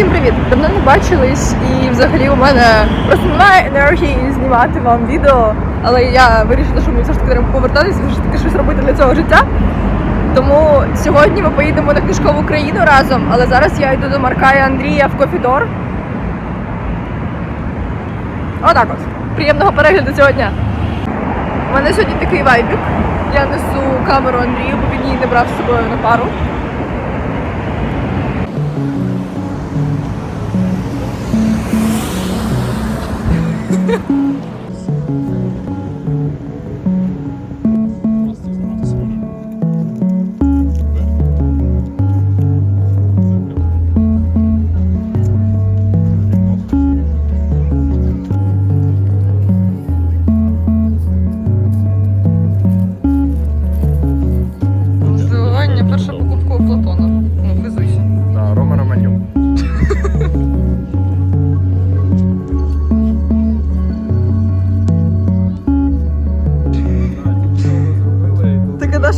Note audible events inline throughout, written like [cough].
Всім привіт! Давно не бачились, і взагалі у мене просто немає енергії знімати вам відео. Але я вирішила, що мені все ж таки треба повертатися, все ж таки щось робити для цього життя. Тому сьогодні ми поїдемо на книжкову країну разом, але зараз я йду до Марка і Андрія в Кофідор. Отак от. Приємного перегляду цього дня. У мене сьогодні такий вайбік. Я несу камеру Андрію, бо він її не брав з собою на пару.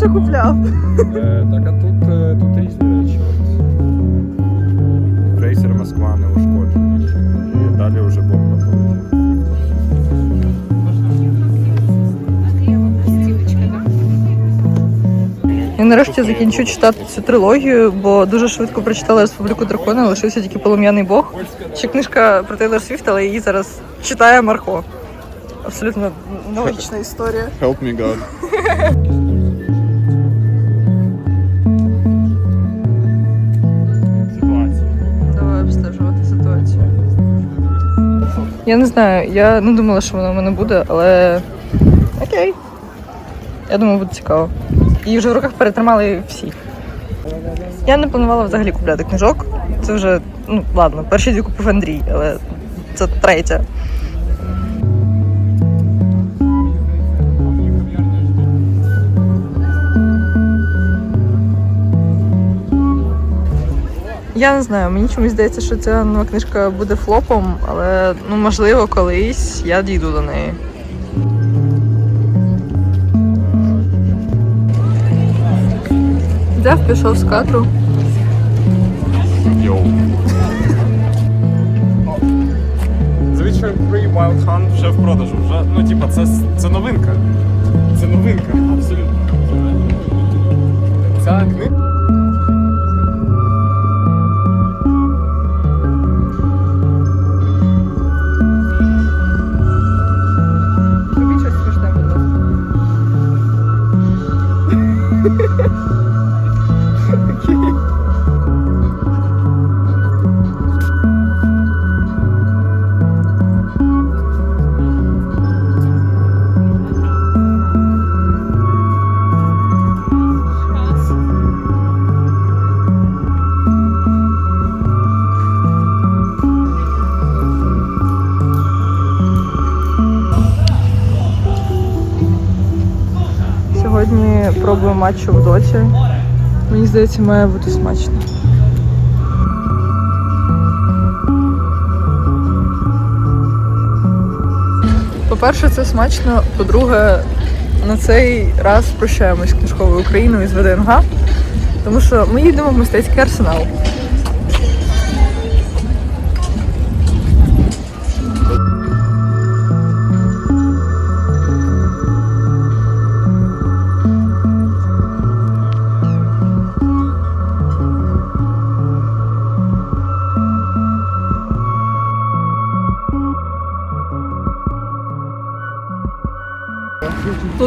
Даша купляв. Е, Так, а тут, е, тут різні речі. От. Крейсер Москва не ушкоджений. І далі вже бомба полетіла. Я нарешті закінчу читати цю трилогію, бо дуже швидко прочитала Республіку Дракона, лишився тільки полум'яний Бог. Ще книжка про Тейлор Свіфт, але її зараз читає Марко. Абсолютно нелогічна історія. Help me God. [laughs] Я не знаю, я не думала, що воно в мене буде, але окей. Я думаю, буде цікаво. І вже в руках перетримали всі. Я не планувала взагалі купляти книжок. Це вже, ну ладно, перші дві купив Андрій, але це третя. Я не знаю, мені чомусь здається, що ця нова книжка буде флопом, але ну можливо колись я дійду до неї. Дев пішов з кадру. Witcher 3 Wild Hunt вже в продажу. Вже, ну, типа, це. Це новинка, пробую матчу в доті. Мені здається, має бути смачно. По-перше, це смачно. По-друге, на цей раз прощаємось з книжковою Україною з ВДНГ, тому що ми їдемо в мистецький арсенал.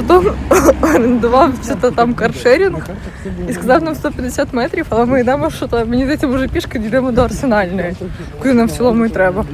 Плутон орендував [laughs] що там каршерінг і сказав нам 150 метрів, але ми йдемо, що то мені здається, може пішки дійдемо до арсенальної, куди нам в цілому і треба.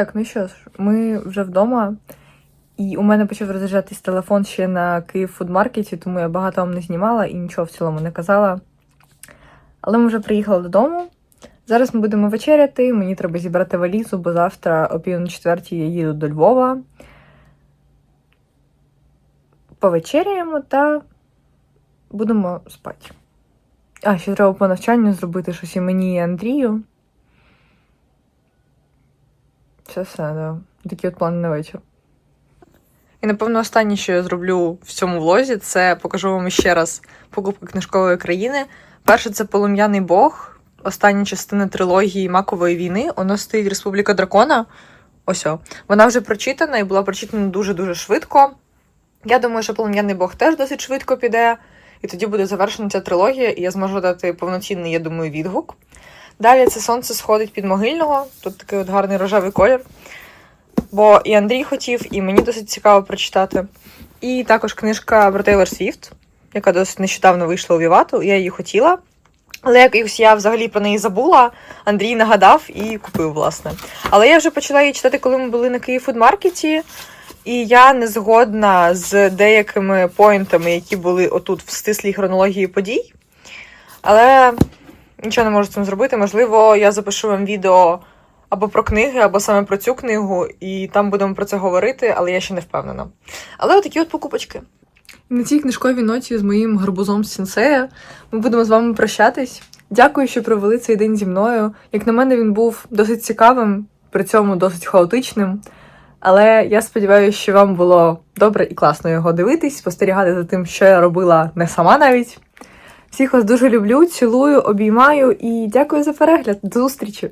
Так, ну що ж, ми вже вдома, і у мене почав розряджатись телефон ще на Київ фудмаркеті, тому я багато вам не знімала і нічого в цілому не казала. Але ми вже приїхали додому. Зараз ми будемо вечеряти. Мені треба зібрати валізу, бо завтра о пів на четвертій я їду до Львова. Повечеряємо та будемо спати. А, ще треба по навчанню зробити щось і мені, і Андрію. Це все, да. Такі от плани на вечір. І напевно останнє, що я зроблю в цьому влозі, це покажу вам ще раз покупки книжкової країни. Перше, це полум'яний Бог, остання частина трилогії Макової війни. Воно стоїть Республіка Дракона. Ось. о. Вона вже прочитана і була прочитана дуже-дуже швидко. Я думаю, що полум'яний Бог теж досить швидко піде, і тоді буде завершена ця трилогія, і я зможу дати повноцінний, я думаю, відгук. Далі це сонце сходить під могильного. Тут такий от гарний рожевий колір. Бо і Андрій хотів, і мені досить цікаво прочитати. І також книжка про Тейлор Свіфт, яка досить нещодавно вийшла у Вівату. Я її хотіла. Але якось я взагалі про неї забула. Андрій нагадав і купив, власне. Але я вже почала її читати, коли ми були на Київ фудмаркеті. І я не згодна з деякими поінтами, які були отут в стислій хронології подій. Але нічого не можу з цим зробити. Можливо, я запишу вам відео або про книги, або саме про цю книгу, і там будемо про це говорити, але я ще не впевнена. Але отакі от покупочки. На цій книжковій ноті з моїм гарбузом з сенсея ми будемо з вами прощатись. Дякую, що провели цей день зі мною. Як на мене, він був досить цікавим, при цьому досить хаотичним. Але я сподіваюся, що вам було добре і класно його дивитись, спостерігати за тим, що я робила не сама навіть. Всіх вас дуже люблю, цілую, обіймаю і дякую за перегляд. До зустрічі!